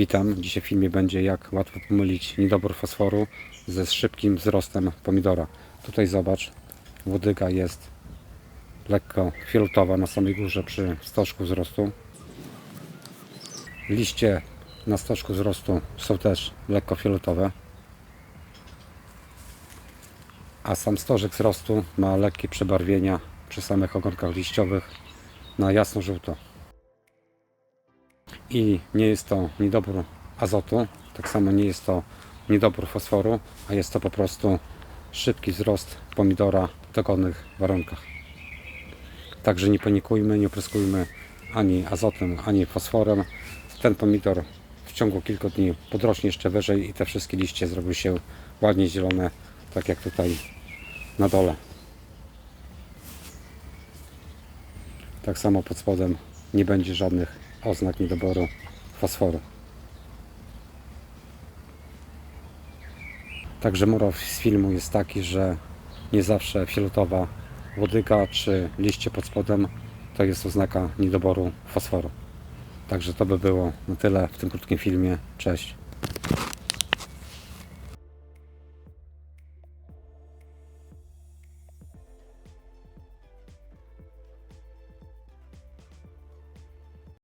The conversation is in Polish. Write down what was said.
Witam. Dzisiaj w filmie będzie jak łatwo pomylić niedobór fosforu ze szybkim wzrostem pomidora. Tutaj zobacz, łodyga jest lekko fioletowa na samej górze przy stożku wzrostu. Liście na stożku wzrostu są też lekko fioletowe. A sam stożek wzrostu ma lekkie przebarwienia przy samych ogonkach liściowych na jasno-żółto i nie jest to niedobór azotu, tak samo nie jest to niedobór fosforu, a jest to po prostu szybki wzrost pomidora w dogodnych warunkach. Także nie panikujmy, nie opryskujmy ani azotem, ani fosforem. Ten pomidor w ciągu kilku dni podrośnie jeszcze wyżej i te wszystkie liście zrobią się ładnie zielone, tak jak tutaj na dole. Tak samo pod spodem nie będzie żadnych oznak niedoboru fosforu. Także morał z filmu jest taki, że nie zawsze fioletowa łodyga czy liście pod spodem to jest oznaka niedoboru fosforu. Także to by było na tyle w tym krótkim filmie. Cześć.